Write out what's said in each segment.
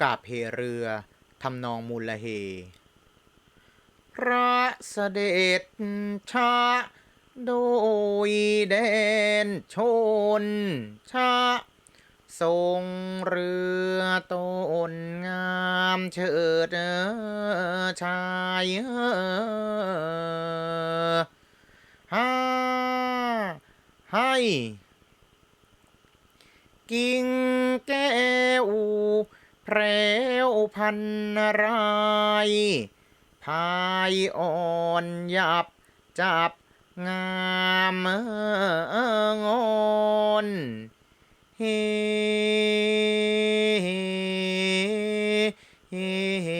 กาบเพเรือทำนองมูลเฮพระเสด็จชาโดยแดนชนชาทรงเรือตนงามเฉิดชายฮาให้กิ่งแก้ว พรวพันรายพายอ่อนหยับจับงามงอนเฮเฮเฮเฮเฮ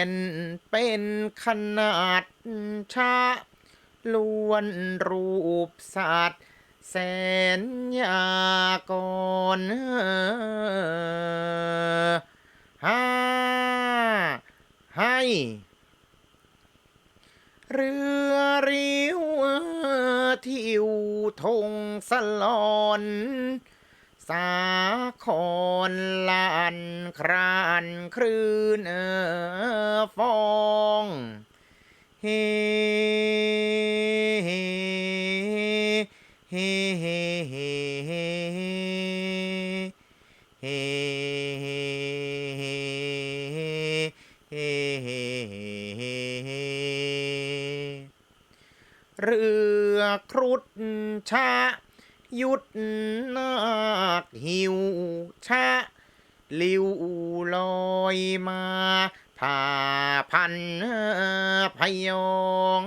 น่นเป็นขนาดชะล้วนรูปสัตว์แสนยากรหาให้ เรือริ้วทิวทงสลอน สาครลานครานคลื่นเออฟองเฮเฮเฮเฮเฮเฮเรือครุฑชะ หยุดนาคหิวชะลิวลอยมาผ่าพันพยอง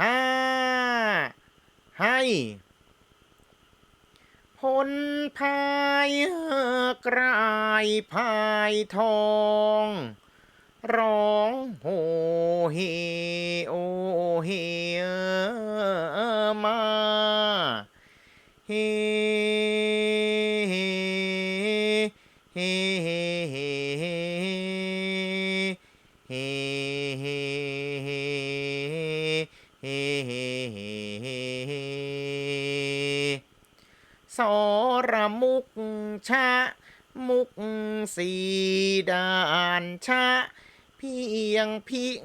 หาให้พลพายกรายพายทอง ร้องโหเฮโอเฮเออมาเฮเฮเฮเฮเฮเฮเฮเฮสรมุกชะ มุกสีดานชะเพียงพิง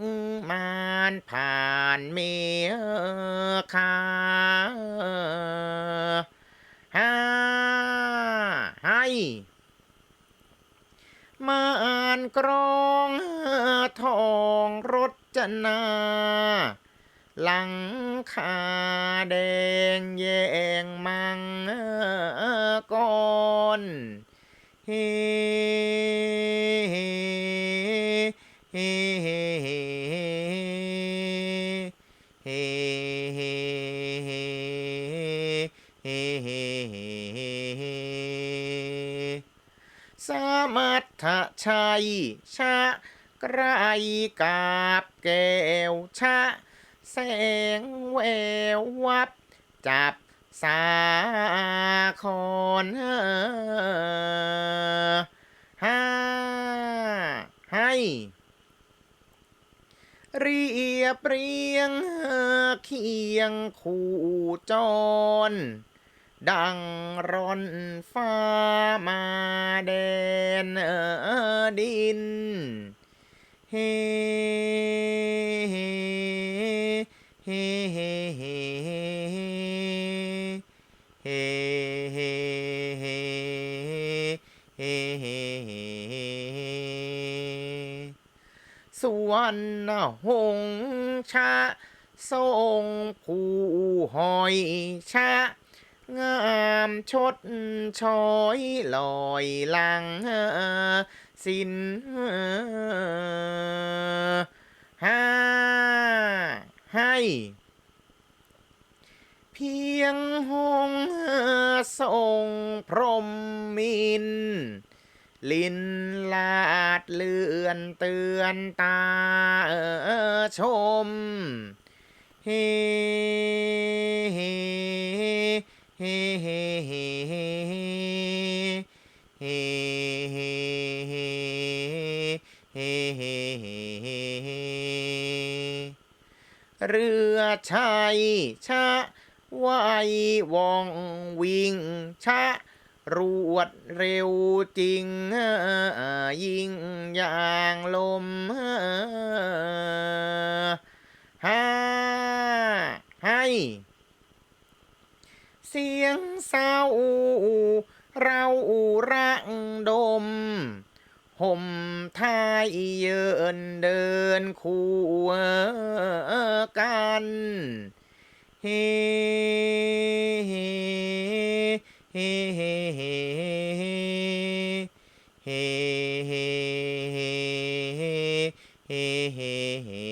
มานผ่านเมคาหาให้มานกรองทองรจนา หลังคาแดงแยงมังก่อนเฮ เฮเฮเฮเฮเฮเฮเฮเฮเฮเฮสมัทธชัยชะไกรกาบแก้วชะ แสงแวววับ จับสาคอนห้าให้ เรียบเรียงเคียงคู่จร ดังร่อนฟ้ามาแดนดิน เฮเฮเฮเฮเฮเฮเฮ ส่วนหงชะทรงผู้หอยชะ งามชดชอยลอยลังสินห้าให้ เพียงหงทรงพรหมมิน ลิ้นลาดเลื่อนเตือนตาชมเฮเฮเฮเฮเฮเฮเฮเฮเฮเฮเฮเรือชัยชะไว้วองวิ่งชะ รวดเร็วจริงยิงอย่างลมฮ่าให้เสียงเศร้าเรารังดม ห่มทายเยินเดินคู่กัน เฮ হে হে হে হে হে হে হে হে হে হে হে